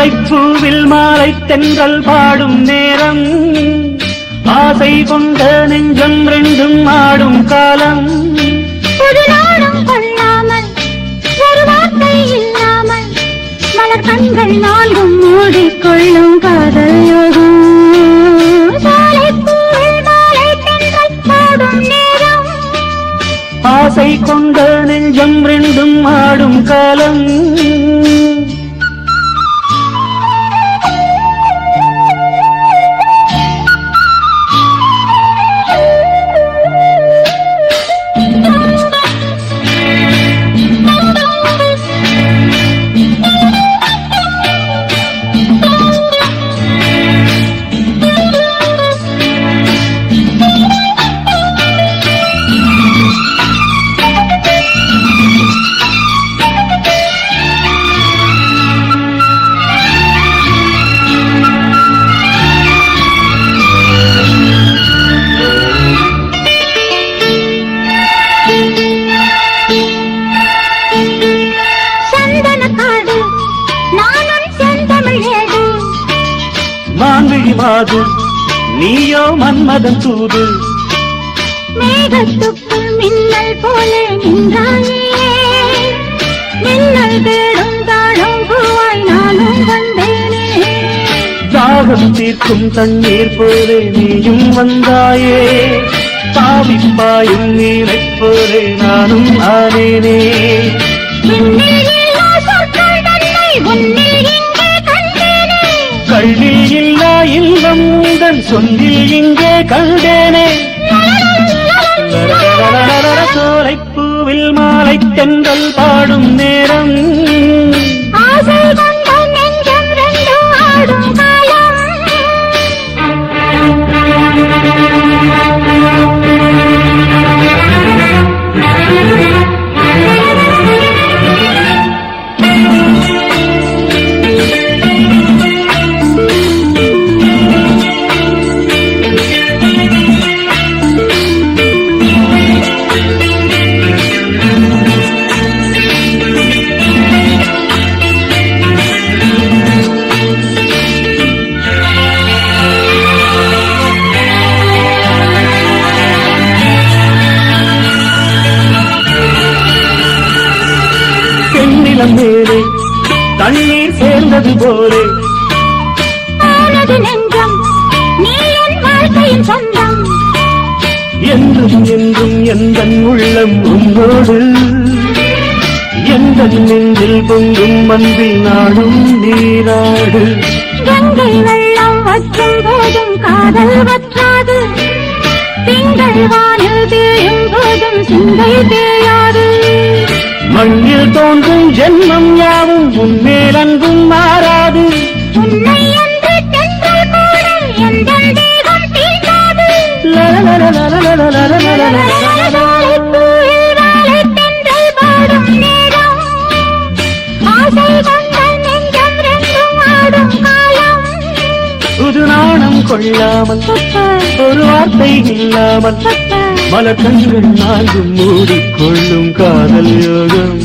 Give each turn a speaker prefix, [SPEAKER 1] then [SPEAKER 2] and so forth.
[SPEAKER 1] சோலைப்பூவில் மாலை தென்றல் பாடும் நேரம். ஆசை கொண்ட நெஞ்சம் ரெண்டும் ஆடும் காலம்.
[SPEAKER 2] கண்கள் நான்கும் மூடிக்கொள்ளும் காதல் யோகம். மாலை
[SPEAKER 1] ஆசை கொண்ட நெஞ்சம் ரெண்டும் ஆடும் காலம். மாது நீயோ மன்மதன் தூது.
[SPEAKER 2] மேகத்துக்குள் மின்னல் போல நின்றாயே. மின்னல் தேடும் தாழும் பூவாய் நானும் வந்தேனே.
[SPEAKER 1] தாகம் தீர்க்கும் தண்ணீர் போலே நீயும் வந்தாயே. தாவிப்பாயும் நீரைப் போலே நானும் ஆனேனே. உந்தன் இங்கே கண்டேனே சோலைப்பூவில் மாலை தென்றல் பாடும் நேரம் தண்ணீர் சேர்ந்தது போலே.
[SPEAKER 2] ஆனது நெஞ்சம் நீ என் வாழ்க்கையின் சொந்தம்.
[SPEAKER 1] என்றும் என்றும் எந்த உள்ளம் உன்னோடு எந்த நெஞ்சில் பொங்கும் அன்பில் நாடும் நீராடு.
[SPEAKER 2] கங்கை வெள்ளம் வற்றும் போதும் காதல் வற்றாது. திங்கள் வானில் தேயும் போதும் சிந்தை தேயாது
[SPEAKER 1] மண்ணில் தோன்றும் ஜென்மம் யாவும் உன்மேல் அன்பும் மாறாது புது நாணம் கொள்ளாமல் ஒரு வார்த்தை இல்லாமல் மலர் கண்கள் நான்கும் மூடிக்கொள்ளும் காதல் யோகம்